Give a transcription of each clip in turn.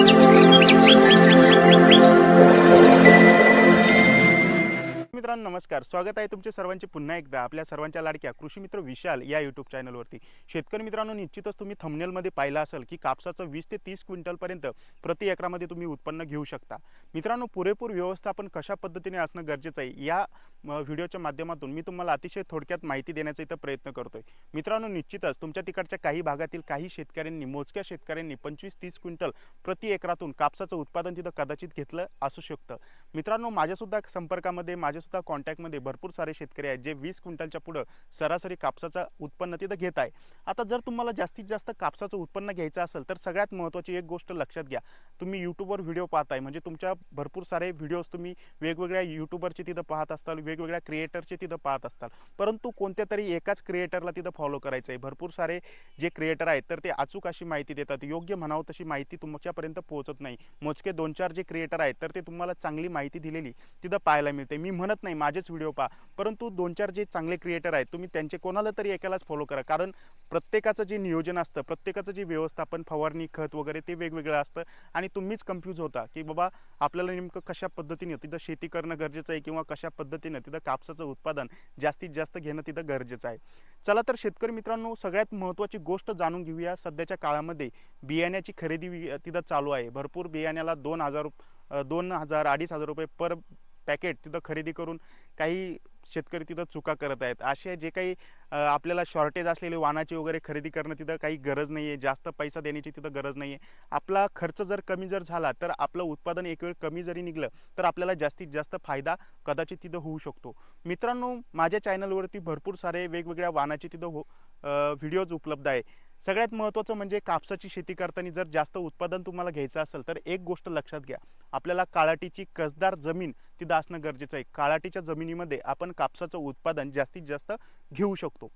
Thank you. मित्रांनो नमस्कार. स्वागत आहे तुमचे सर्वांचे पुन्हा एकदा आपल्या सर्वांच्या लाडक्या कृषी मित्र विशाल या यूट्यूब चॅनलवरती शेतकरी मित्रांनो निश्चितच तुम्ही थंबनेलमध्ये पाहिलं असेल की कापसाचं वीस ते तीस क्विंटलपर्यंत प्रति एकरामध्ये तुम्ही उत्पन्न घेऊ शकता. मित्रांनो पुरेपूर व्यवस्थापन कशा पद्धतीने असणं गरजेचं आहे या व्हिडिओच्या माध्यमातून मी तुम्हाला अतिशय थोडक्यात माहिती देण्याचा इथं प्रयत्न करतोय. मित्रांनो निश्चितच तुमच्या तिकडच्या काही भागातील काही शेतकऱ्यांनी मोजक्या शेतकऱ्यांनी पंचवीस तीस क्विंटल प्रति एकरातून कापसाचं उत्पादन तिथं कदाचित घेतलं असू शकतं. मित्रांनो माझ्यासुद्धा संपर्कामध्ये माझ्यासुद्धा कॉन्टॅक्टमध्ये भरपूर सारे शेतकरी आहेत जे वीस क्विंटलच्या पुढं सरासरी कापसाचं उत्पन्न तिथं घेत आहे. आता जर तुम्हाला जास्तीत जास्त कापसाचं उत्पन्न घ्यायचं असेल तर सगळ्यात महत्त्वाची एक गोष्ट लक्षात घ्या. तुम्ही यूट्यूबवर व्हिडिओ पाहताय म्हणजे तुमच्या भरपूर सारे व्हिडिओज तुम्ही वेगवेगळ्या यूट्यूबरचे तिथं पाहत असताल वेगवेगळ्या क्रिएटरचे तिथं पाहत असताल. परंतु कोणत्या तरी एकाच क्रिएटरला तिथं फॉलो करायचं आहे भरपूर सारे जे क्रिएटर आहेत तर ते अचूक अशी माहिती देतात. योग्य म्हणावं तशी माहिती तुमच्यापर्यंत पोहोचत नाही. मोजके दोन चार जे क्रिएटर आहेत तर ते तुम्हाला चांगली माहिती दिलेली तिथं पाहायला मिळते. मी म्हणत नाही नाही माझेच व्हिडिओ पहा. परंतु दोन चार जे चांगले क्रिएटर आहेत तुम्ही त्यांचे कोणाला तरी एकालाच फॉलो करा. कारण प्रत्येकाचं जे नियोजन असतं प्रत्येकाचं जे व्यवस्थापन फवारणी खत वगैरे ते वेगवेगळं असतं आणि तुम्हीच कन्फ्यूज होता की बाबा आपल्याला नेमकं कशा पद्धतीने तिथं शेती करणं गरजेचं आहे किंवा कशा पद्धतीनं तिथं कापसाचं उत्पादन जास्तीत जास्त घेणं तिथं गरजेचं आहे. चला तर शेतकरी मित्रांनो सगळ्यात महत्त्वाची गोष्ट जाणून घेऊया. सध्याच्या काळामध्ये बियाण्याची खरेदी तिथं चालू आहे. भरपूर बियाण्याला दोन हजार दोन हजार अडीच हजार रुपये पर पॅकेट तिथं खरेदी करून काही शेतकरी तिथं चुका करत आहेत. असे जे काही आपल्याला शॉर्टेज असलेले वाहनाची वगैरे खरेदी करणं तिथं काही गरज नाही आहे जास्त पैसा देण्याची तिथं गरज नाही आहे आपला खर्च जर कमी जर झाला तर आपलं उत्पादन एक वेळ कमी जरी निघलं तर आपल्याला जास्तीत जास्त फायदा कदाचित तिथं होऊ शकतो. मित्रांनो माझ्या चॅनलवरती भरपूर सारे वेगवेगळ्या वाहनाचे तिथं हो व्हिडिओज उपलब्ध आहे. सगळ्यात महत्त्वाचं म्हणजे कापसाची शेती करताना जर जास्त उत्पादन तुम्हाला घ्यायचं असेल तर एक गोष्ट लक्षात घ्या. आपल्याला काळाटीची कसदार जमीन तिथं असणं गरजेचं आहे. काळाटीच्या जमिनीमध्ये आपण कापसाचं उत्पादन जास्तीत जास्त घेऊ शकतो.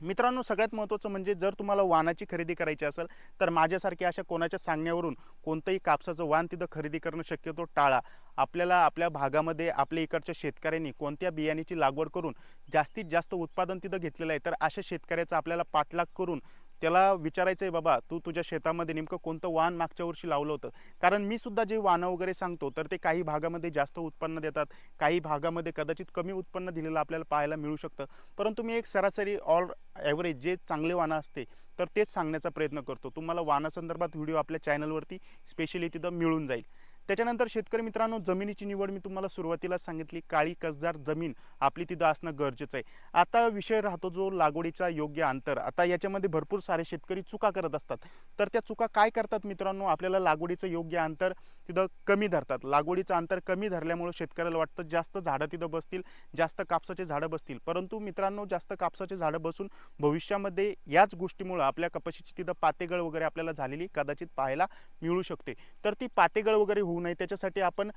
मित्रांनो सगळ्यात महत्त्वाचं म्हणजे जर तुम्हाला वाहनाची खरेदी करायची असेल तर माझ्यासारख्या अशा कोणाच्या सांगण्यावरून कोणतंही कापसाचं वाहन तिथं खरेदी करणं शक्यतो टाळा. आपल्याला आपल्या भागामध्ये आपल्या इकडच्या शेतकऱ्यांनी कोणत्या बियाण्याची लागवड करून जास्तीत जास्त उत्पादन तिथं घेतलेलं आहे तर अशा शेतकऱ्याचा आपल्याला पाठलाग करून त्याला विचारायचं आहे बाबा तू तुझ्या शेतामध्ये नेमकं कोणतं वाहन मागच्या वर्षी लावलं होतं? कारण मी सुद्धा जे वाहनं वगैरे सांगतो तर ते काही भागामध्ये जास्त उत्पन्न देतात काही भागामध्ये कदाचित कमी उत्पन्न दिलेलं आपल्याला पाहायला मिळू शकतं. परंतु मी एक सरासरी ऑल ॲव्हरेज जे चांगले वाहनं असते तर तेच सांगण्याचा प्रयत्न करतो. तुम्हाला वाहनासंदर्भात व्हिडिओ आपल्या चॅनलवरती स्पेशली तिथं मिळून जाईल. त्याच्यानंतर शेतकरी मित्रांनो जमिनीची निवड मी तुम्हाला सुरुवातीला सांगितली. काळी कसदार जमीन आपली तिथं असणं गरजेचं आहे. आता विषय राहतो जो लागवडीचा योग्य अंतर. आता याच्यामध्ये भरपूर सारे शेतकरी चुका करत असतात. तर त्या चुका काय करतात मित्रांनो? आपल्याला लागवडीचं योग्य अंतर तिथं कमी धरतात. लागवडीचं अंतर कमी धरल्यामुळे शेतकऱ्याला वाटतं जास्त झाडं तिथं बसतील जास्त कापसाचे झाडं बसतील. परंतु मित्रांनो जास्त कापसाचे झाडं बसून भविष्यामध्ये याच गोष्टीमुळं आपल्या कपाशीची तिथं पातेगळ वगैरे आपल्याला झालेली कदाचित पाहायला मिळू शकते. तर ती पातेगळ वगैरे होऊ नये. त्याच्यासाठी आपण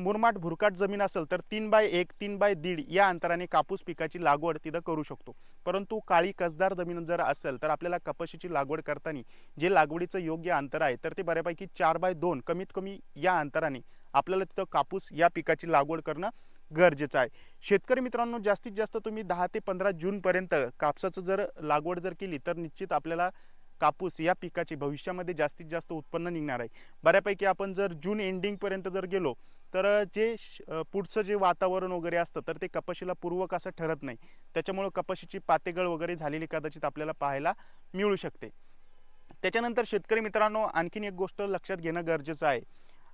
मुरमाट भुरकाट जमीन असेल तर तीन बाय एक तीन बाय दीड या अंतराने कापूस पिकाची लागवड तिथं करू शकतो. परंतु काळी कसदार जमीन जर असेल तर आपल्याला कपाशीची लागवड करताना जे लागवडीचं योग्य अंतर आहे तर ते बऱ्यापैकी चार बाय दोन कमीत कमी या अंतराने आपल्याला तिथं कापूस या पिकाची लागवड करणं गरजेचं आहे. शेतकरी मित्रांनो जास्तीत जास्त तुम्ही दहा ते पंधरा जूनपर्यंत कापसाचं जर लागवड जर केली तर निश्चित आपल्याला कापूस या पिकाचे भविष्यामध्ये जास्तीत जास्त उत्पन्न निघणार आहे. बऱ्यापैकी आपण जर जून एंडिंगपर्यंत जर गेलो तर जे श- पुढचं जे वातावरण वगैरे असतं तर ते कपाशीला पूर्वक असं ठरत नाही. त्याच्यामुळं कपाशीची पातेगळ वगैरे झालेली कदाचित आपल्याला पाहायला मिळू शकते. त्याच्यानंतर शेतकरी मित्रांनो आणखीन एक गोष्ट लक्षात घेणं गरजेचं आहे.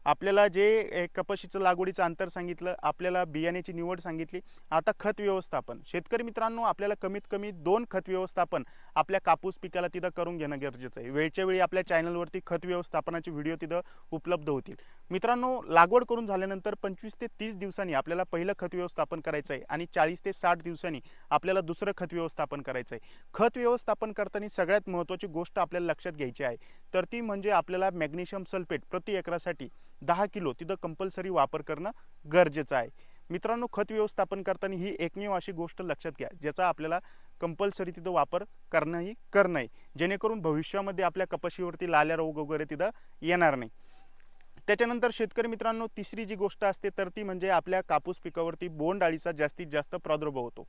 आपल्याला जे ए, कपाशीचं लागवडीचं अंतर सांगितलं आपल्याला बियाण्याची निवड सांगितली. आता खत व्यवस्थापन. शेतकरी मित्रांनो आपल्याला कमीत कमी दोन खत व्यवस्थापन आपल्या कापूस पिकाला तिथं करून घेणं गरजेचं आहे. वेळच्या वेळी आपल्या चॅनलवरती खत व्यवस्थापनाचे व्हिडिओ तिथं उपलब्ध होतील. मित्रांनो लागवड करून झाल्यानंतर पंचवीस ते तीस दिवसांनी आपल्याला पहिलं खत व्यवस्थापन करायचं आहे आणि चाळीस ते साठ दिवसांनी आपल्याला दुसरं खत व्यवस्थापन करायचं आहे. खत व्यवस्थापन करताना सगळ्यात महत्त्वाची गोष्ट आपल्याला लक्षात घ्यायची आहे. तर ती म्हणजे आपल्याला मॅग्नेशियम सल्फेट प्रति एकरासाठी दहा किलो तिथं कंपल्सरी वापर करणं गरजेचं आहे. मित्रांनो खत व्यवस्थापन करताना ही एकमेव अशी गोष्ट लक्षात घ्या ज्याचा आपल्याला कंपल्सरी तिथं वापर करणंही करणं आहे. जेणेकरून भविष्यामध्ये आपल्या कपाशीवरती लाल्या रोग वगैरे तिथं येणार नाही. त्याच्यानंतर शेतकरी मित्रांनो तिसरी जी गोष्ट असते तर ती म्हणजे आपल्या कापूस पिकावरती बोंडअळीचा जास्तीत जास्त प्रादुर्भाव होतो.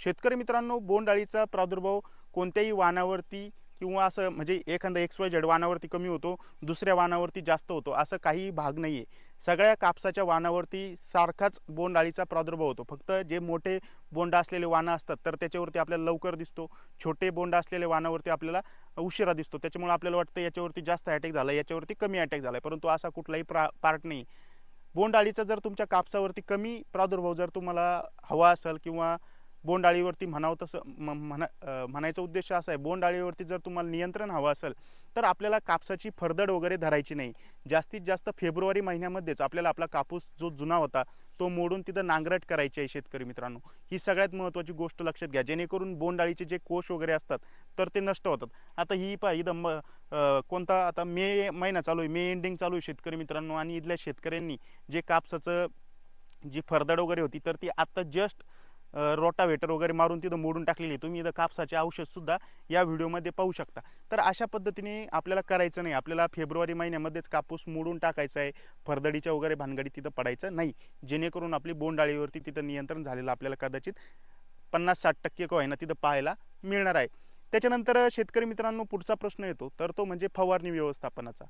शेतकरी मित्रांनो बोंड अळीचा प्रादुर्भाव कोणत्याही वाहनावरती किंवा असं म्हणजे एखादा एक्स वाय झेड वाणावरती कमी होतो दुसऱ्या वाणावरती जास्त होतो असं काही भाग नाही आहे सगळ्या कापसाच्या वाणावरती सारखाच बोंड अळीचा प्रादुर्भाव होतो. फक्त जे मोठे बोंड असलेले वाणं असतात तर त्याच्यावरती आपल्याला लवकर दिसतो. छोटे बोंड असलेले वाणावरती आपल्याला उशिरा दिसतो. त्याच्यामुळे आपल्याला वाटतं याच्यावरती जास्त अटॅक झाला याच्यावरती कमी अटॅक झाला परंतु असा कुठलाही प्रा पार्ट नाही. बोंड अळीचा जर तुमच्या कापसावरती कमी प्रादुर्भाव जर तुम्हाला हवा असेल किंवा बोंड अळीवरती म्हणावं तसं म्हणा म्हणायचा उद्देश असा आहे बोंड अळीवरती जर तुम्हाला नियंत्रण हवं असेल तर आपल्याला कापसाची फरदड वगैरे धरायची नाही. जास्तीत जास्त फेब्रुवारी महिन्यामध्येच आपल्याला आपला कापूस जो जुना होता तो मोडून तिथं नांगरट करायची आहे शेतकरी मित्रांनो. ही सगळ्यात महत्त्वाची गोष्ट लक्षात घ्या जेणेकरून बोंड अळीचे जे कोष वगैरे असतात तर ते नष्ट होतात. आता ही पहा इथं म कोणता आता मे महिना चालू आहे मे एंडिंग चालू आहे शेतकरी मित्रांनो. आणि इथल्या शेतकऱ्यांनी जे कापसाचं जी फरदड वगैरे होती तर ती आत्ता जस्ट रोटावेटर वगैरे मारून तिथं मोडून टाकलेली आहे. तुम्ही इथं कापसाचे औषधसुद्धा या व्हिडिओमध्ये पाहू शकता. तर अशा पद्धतीने आपल्याला करायचं नाही. आपल्याला फेब्रुवारी महिन्यामध्येच कापूस मोडून टाकायचा आहे. फरदडीच्या वगैरे भानगडी तिथं पडायचं नाही. जेणेकरून आपली बोंडाळीवरती तिथं नियंत्रण झालेलं आपल्याला कदाचित पन्नास साठ टक्के का होईना तिथं पाहायला मिळणार आहे. त्याच्यानंतर शेतकरी मित्रांनो पुढचा प्रश्न येतो. तर तो म्हणजे फवारणी व्यवस्थापनाचा.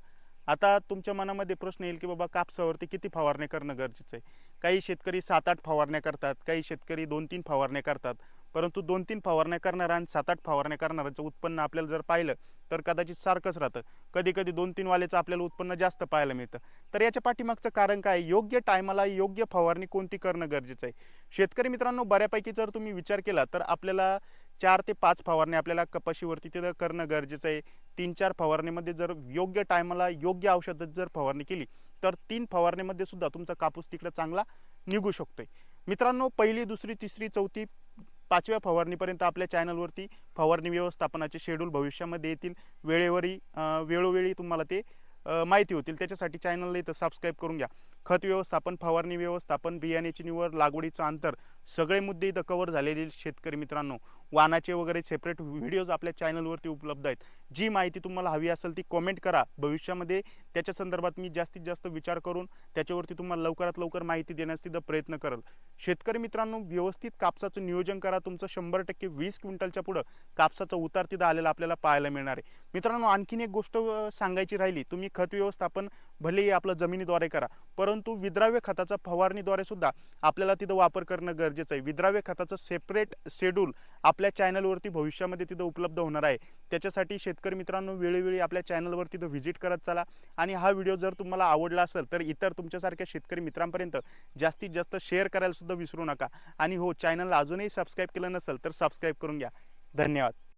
आता तुमच्या मनामध्ये प्रश्न येईल की बाबा कापसावरती किती फवारण्या करणं गरजेचं आहे? काही शेतकरी सात आठ फवारण्या करतात काही शेतकरी दोन तीन फवारण्या करतात. परंतु दोन तीन फवारण्या करणारा आणि सात आठ फवारण्या करणाऱ्याचं उत्पन्न आपल्याला जर पाहिलं तर कदाचित सारखंच राहतं. कधी कधी दोन तीन वालेचं आपल्याला उत्पन्न जास्त पाहायला मिळतं. तर याच्या पाठीमागचं कारण काय? योग्य टायमाला योग्य फवारणी कोणती करणं गरजेचं आहे? शेतकरी मित्रांनो बऱ्यापैकी जर तुम्ही विचार केला तर आपल्याला चार ते पाच फवारणी आपल्याला कपाशीवरती तिथं करणं गरजेचं आहे. तीन चार फवारणीमध्ये जर योग्य टायमाला योग्य औषधात जर फवारणी केली तर तीन फवारणीमध्ये सुद्धा तुमचा कापूस तिकडं चांगला निघू शकतोय. मित्रांनो पहिली दुसरी तिसरी चौथी पाचव्या फवारणीपर्यंत आपल्या चॅनलवरती फवारणी व्यवस्थापनाचे शेड्यूल भविष्यामध्ये येतील. वेळेवरी वेळोवेळी तुम्हाला ते माहिती होतील. त्याच्यासाठी चॅनलला इथं सबस्क्राईब करून घ्या. खत व्यवस्थापन फवारणी व्यवस्थापन बियाण्याची निवड लागवडीचं अंतर सगळे मुद्दे इथं कव्हर झालेले शेतकरी मित्रांनो. वानाचे वगैरे सेपरेट व्हिडिओज आपल्या चॅनलवरती उपलब्ध आहेत. जी माहिती तुम्हाला हवी असेल ती कॉमेंट करा. भविष्यामध्ये त्याच्या संदर्भात मी जास्तीत जास्त विचार करून त्याच्यावरती तुम्हाला लवकरात लवकर माहिती देण्यास तिथं प्रयत्न करेल. शेतकरी मित्रांनो व्यवस्थित कापसाचं नियोजन करा. तुमचं शंभर टक्के वीस क्विंटलच्या पुढं कापसाचा उतार तिथं आलेला आपल्याला पाहायला मिळणार आहे. मित्रांनो आणखीन एक गोष्ट सांगायची राहिली. तुम्ही खत व्यवस्थापन भलेही आपलं जमिनीद्वारे करा परंतु विद्राव्य खताचा फवारणीद्वारे सुद्धा आपल्याला तिथं वापर करणं गरजेचं आहे. विद्राव्य खताचं सेपरेट शेड्यूल आपल्या चॅनलवरती भविष्यामध्ये तिथं उपलब्ध होणार आहे. त्याच्यासाठी शेतकरी मित्रांनो वेळोवेळी आपल्या चॅनलवर तिथं व्हिजिट करत चला. आणि हा व्हिडिओ जर तुम्हाला आवडला असेल तर इतर तुमच्यासारख्या शेतकरी मित्रांपर्यंत जास्तीत जास्त शेअर करायला सुद्धा विसरू नका. आणि हो चॅनलला अजूनही सबस्क्राईब केलं नसेल तर सबस्क्राईब करून घ्या. धन्यवाद.